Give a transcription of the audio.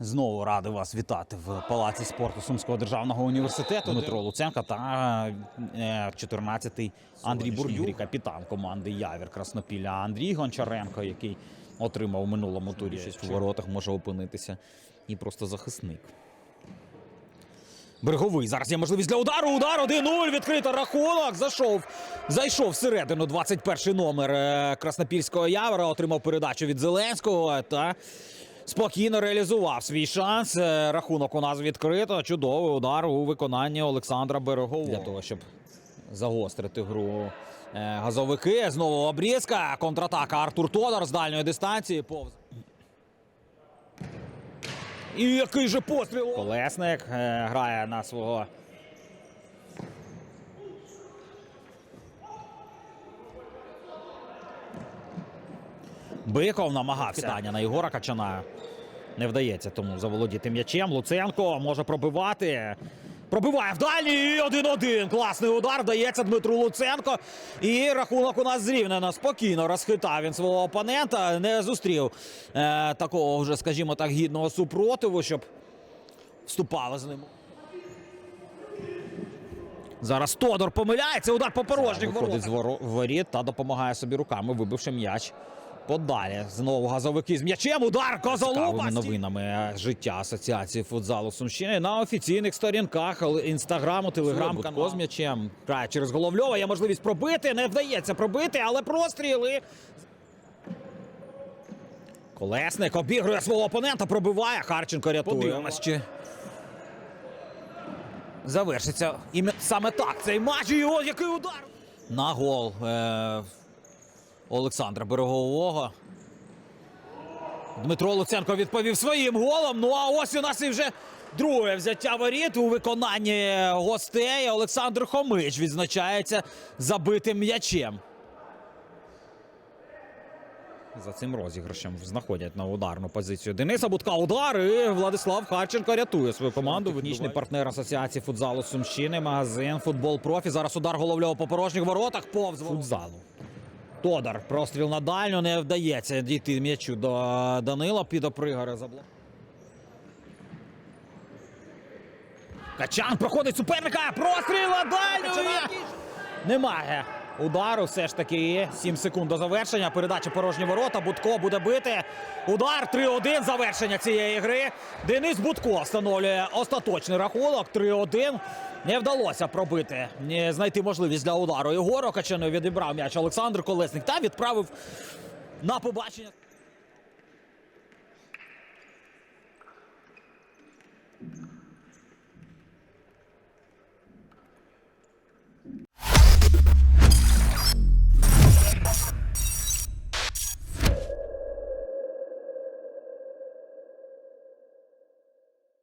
Знову радий вас вітати в Палаці спорту Сумського державного університету. Дмитро Луценко та е, 14-й Андрій Бурдюк, капітан команди Явір Краснопілля. Андрій Гончаренко, який отримав у минулому турі у воротах, може опинитися і просто захисник. Береговий. Зараз є можливість для удару. Удар 1-0. Відкрито рахунок. Зайшов. Зайшов всередину 21 номер е, Краснопільського Явора. Отримав передачу від Зеленського та спокійно реалізував свій шанс. Е, Рахунок у нас відкрито. Чудовий удар у виконанні Олександра Берегового. Для того, щоб загострити гру. е, Газовики. Знову обрізка. Контратака Артур Тодор з дальньої дистанції. Повз. І який же постріл! Колесник е, грає на свого. Биков намагався. Питання на Єгора Качана. Не вдається тому заволодіти м'ячем. Луценко може пробивати. Пробиває в дальній і 1-1. Класний удар вдається Дмитру Луценко. І рахунок у нас зрівнено. Спокійно розхитав він свого опонента. Не зустрів е, такого вже, скажімо так, гідного супротиву, щоб вступали з ним. Зараз Тодор помиляється. Удар по порожніх Виходить з воріт та допомагає собі руками, вибивши м'яч. Подалі знову газовики з м'ячем. Удар Козолуба. Новинами життя Асоціації футзалу Сумщини на офіційних сторінках інстаграму, телеграм-каналу з м'ячем. Грає через Головльова. Є можливість пробити. Не вдається пробити, але простріли. Колесник обігрує свого опонента, пробиває. Харченко рятує. Чи завершиться іме- саме так цей матч. І о, який удар! На гол е- Олександра Берегового. Дмитро Луценко відповів своїм голом. Ну а ось у нас і вже друге взяття воріт у виконанні гостей. Олександр Хомич відзначається забитим м'ячем. За цим розіграшем знаходять на ударну позицію Дениса Будка. Удар і Владислав Харченко рятує свою команду. Технічний партнер Асоціації футзалу Сумщини, магазин Футбол Профі. Зараз удар головльова по порожніх воротах повз футзалу. Тодар. Простріл на дальню не вдається дійти м'ячу до Данила. Підопригоре заблок. Качан проходить суперника. Простріл на дальню. Немає. Удару все ж таки 7 секунд до завершення. Передача порожні ворота. Будко буде бити. Удар 3-1. Завершення цієї гри. Денис Будко встановлює остаточний рахунок. 3-1. Не вдалося пробити, не знайти можливість для удару. Ігору Качану відібрав м'яч Олександр Колесник та відправив на побачення.